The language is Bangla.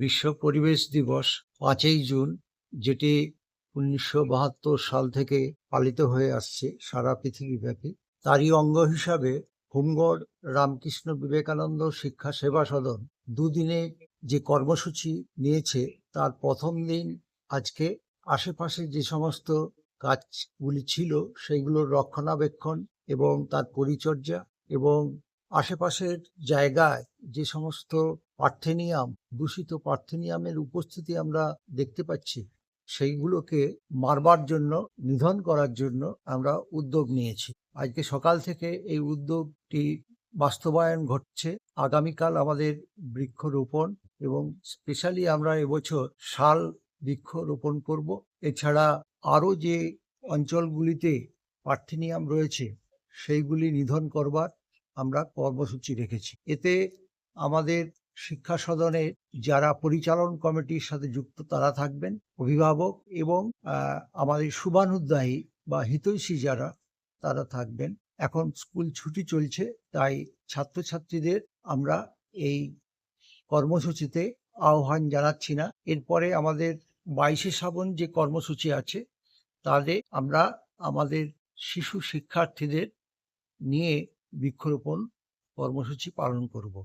বিশ্ব পরিবেশ দিবস পাঁচই জুন, যেটি উনিশশো বাহাত্তর সাল থেকে পালিত হয়ে আসছে সারা পৃথিবীব্যাপী। তারই অঙ্গ হিসাবে হুমগড় রামকৃষ্ণ বিবেকানন্দ শিক্ষা সেবা সদন দুদিনে যে কর্মসূচি নিয়েছে, তার প্রথম দিন আজকে আশেপাশে যে সমস্ত কাজগুলি ছিল সেইগুলোর রক্ষণাবেক্ষণ এবং তার পরিচর্যা এবং আশেপাশের জায়গায় যে সমস্ত পার্থেনিয়াম, দূষিত পার্থেনিয়ামের উপস্থিতি আমরা দেখতে পাচ্ছি। সেইগুলোকে মারবার জন্য, নিধন করার জন্য আমরা উদ্যোগ নিয়েছি। আজকে সকাল থেকে এই উদ্যোগটি বাস্তবায়ন ঘটছে। আগামীকাল আমাদের বৃক্ষরোপণ এবং স্পেশালি আমরা এবছর শাল বৃক্ষ রোপণ করব। এছাড়া আরও যে অঞ্চলগুলিতে পার্থেনিয়াম রয়েছে, সেইগুলি নিধন করবার আমরা কর্মসূচি রেখেছি। এতে আমাদের শিক্ষা সদনের যারা পরিচালন কমিটির সাথে যুক্ত তারা থাকবেন, অভিভাবক এবং আমাদের শুভানুদ্দায়ী বা হিতৈষী যারা, তারা থাকবেন। এখন স্কুল ছুটি চলছে, তাই ছাত্রছাত্রীদের আমরা এই কর্মসূচিতে আহ্বান জানাচ্ছি না। এরপরে আমাদের বাইশে শ্রাবণ যে কর্মসূচি আছে তাদের আমরা আমাদের শিশু শিক্ষার্থীদের নিয়ে বৃক্ষরোপণ কর্মসূচি পালন করব।